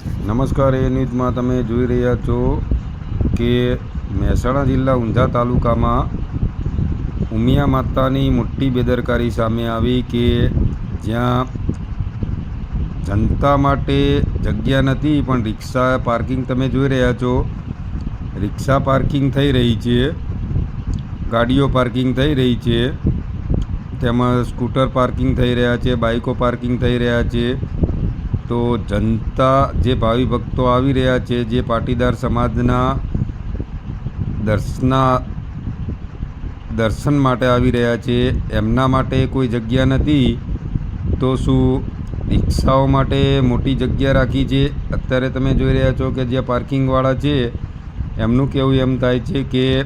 નમસ્કાર, એ ન્યૂઝમાં તમે જોઈ રહ્યા છો કે મહેસાણા જિલ્લા ઊંઝા તાલુકામાં ઉમિયા માતાની મોટી બેદરકારી સામે આવી કે જ્યાં જનતા માટે જગ્યા નથી, પણ રિક્ષા પાર્કિંગ તમે જોઈ રહ્યા છો. રિક્ષા પાર્કિંગ થઈ રહી છે, ગાડીઓ પાર્કિંગ થઈ રહી છે તેમાં સ્કૂટર પાર્કિંગ થઈ રહ્યા છે, બાઇકો પાર્કિંગ થઈ રહ્યા છે. તો જનતા, જે ભાવિ ભક્તો આવી રહ્યા છે, જે પાટીદાર સમાજના દર્શના, દર્શન માટે આવી રહ્યા છે, એમના માટે કોઈ જગ્યા નથી. તો શું રિક્ષાઓ માટે મોટી જગ્યા રાખી છે? અત્યારે તમે જોઈ રહ્યા છો કે જ્યાં પાર્કિંગવાળા છે, એમનું કહેવું એમ થાય છે કે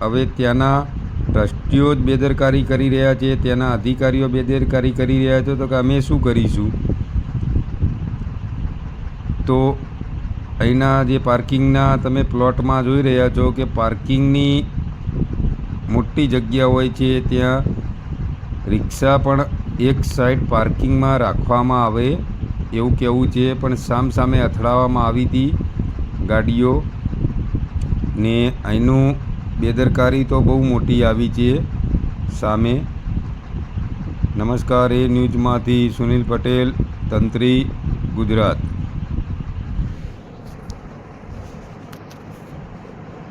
હવે ત્યાંના ટ્રસ્ટીઓ જ બેદરકારી કરી રહ્યા છે, ત્યાંના અધિકારીઓ બેદરકારી કરી રહ્યા છે. તો કે અમે શું કરીશું? તો અહીંના જે પાર્કિંગના તમે પ્લોટમાં જોઈ રહ્યા છો કે પાર્કિંગની મોટી જગ્યા હોય છે, ત્યાં રિક્ષા પણ એક સાઈડ પાર્કિંગમાં રાખવામાં આવે એવું કહેવું છે, પણ સામ સામે અથડાવવામાં આવી હતી ગાડીઓ ને. અહીંનું બેદરકારી તો બહુ મોટી આવી છે સામે. નમસ્કાર, એ ન્યૂઝમાંથી સુનિલ પટેલ, તંત્રી, ગુજરાત.